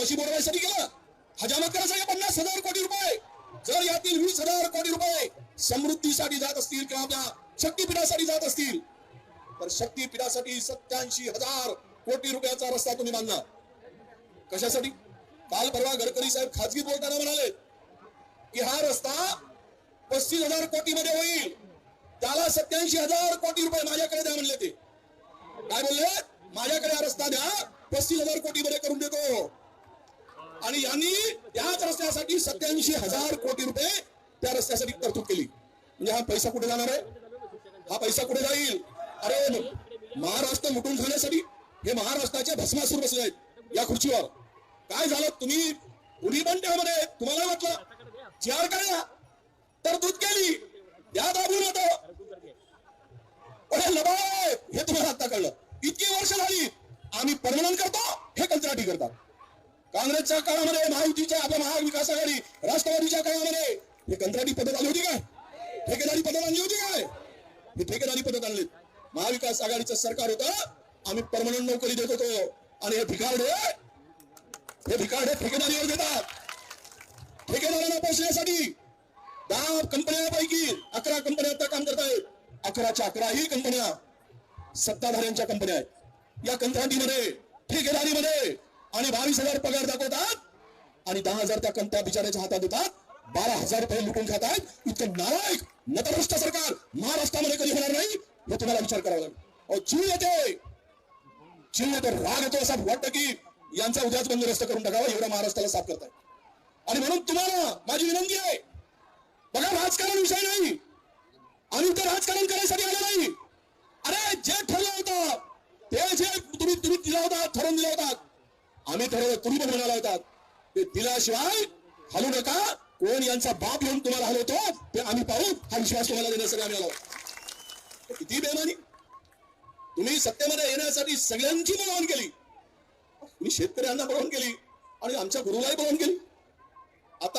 दोषी बोलवायसाठी केलं हजामत करायचं पन्नास हजार कोटी रुपये. जर यातील वीस हजार कोटी रुपये समृद्धीसाठी जात असतील किंवा आपल्या शक्तीपीठासाठी जात असतील तर शक्तीपीठासाठी सत्याऐंशी हजार कोटी रुपयाचा रस्ता तुम्ही बांधला कशासाठी? काल परवा गडकरी साहेब खाजगी बोलताना म्हणाले की हा रस्ता पस्तीस हजार कोटी मध्ये होईल. त्याला सत्याऐंशी हजार कोटी रुपये माझ्याकडे द्या म्हणले ते. काय बोलले? माझ्याकडे हा रस्ता द्या पस्तीस हजार कोटी मध्ये करून देतो. आणि यांनी त्याच रस्त्यासाठी सत्याऐंशी हजार कोटी रुपये त्या रस्त्यासाठी तरतूद केली. म्हणजे हा पैसा कुठे जाणार आहे? हा पैसा कुठे जाईल? अरे महाराष्ट्र लुटून खाण्यासाठी हे महाराष्ट्राचे भस्मासूर बसले आहेत या खुर्चीवर. काय झालं? तुम्ही उडी पण त्यामध्ये. तुम्हाला वाटलं? चार काय तरतूद केली. या दाबून होतो लबाळ हे तुम्हाला आता कळलं. इतकी वर्ष झाली. आम्ही परमनंट करतो हे कंत्राटी करतात. काँग्रेसच्या काळामध्ये महायुतीच्या आपल्या महाविकास आघाडी राष्ट्रवादीच्या काळामध्ये. हे कंत्राटी पद्धत आली होती काय? ठेकेदारी पद्धत आणली होती काय? हे ठेकेदारी पद्धत आणली. महाविकास आघाडीचं सरकार होतं आम्ही परमनंट नोकरी देत होतो. आणि हे भिकारडे हे भिकारडे ठेकेदारीवर देतात. ठेकेदारांना पोचण्यासाठी दहा कंपन्यांपैकी अकरा कंपन्या आता काम करत आहेत अकराच्या अकराही कंपन्या सत्ताधाऱ्यांच्या कंपन्या आहेत. या कंत्राटीमध्ये ठेकेदारीमध्ये आणि बावीस हजार पगार दाखवतात. आणि दहा हजार त्या कंत्या बिचाऱ्याच्या हातात देतात. बारा हजार रुपये लुटून खातात इतकं नालायक नतभ्रष्ट सरकार महाराष्ट्रामध्ये कधी होणार नाही हे तुम्हाला विचार करावा लागेल. अहो, जीव येते. जीव येतो. राग येतो असं वाटतं की यांचा उद्याच बंदोबस्त करून टाकावा एवढा महाराष्ट्राला साफ करताय आणि म्हणून तुम्हाला माझी विनंती आहे बघा राजकारण विषय नाही. आम्ही तर राजकारण करायसाठी आलो नाही. अरे जे ठरलं होतं ते जे तुम्ही तुम्ही दिला होता ठरवून दिला होतात आम्ही ठरवलं तुम्ही म्हणाला होतात ते दिल्याशिवाय हलू नका. कोण यांचा बाप येऊन तुम्हाला हलवतो ते आम्ही पाहू हा विश्वास तुम्हाला देण्यासाठी आम्ही आलो. किती बेमानी. तुम्ही सत्तेमध्ये येण्यासाठी सगळ्यांची बळवण केली. तुम्ही शेतकऱ्यांना बळवण केली आणि आमच्या गुरुलाही बळवण केली. आता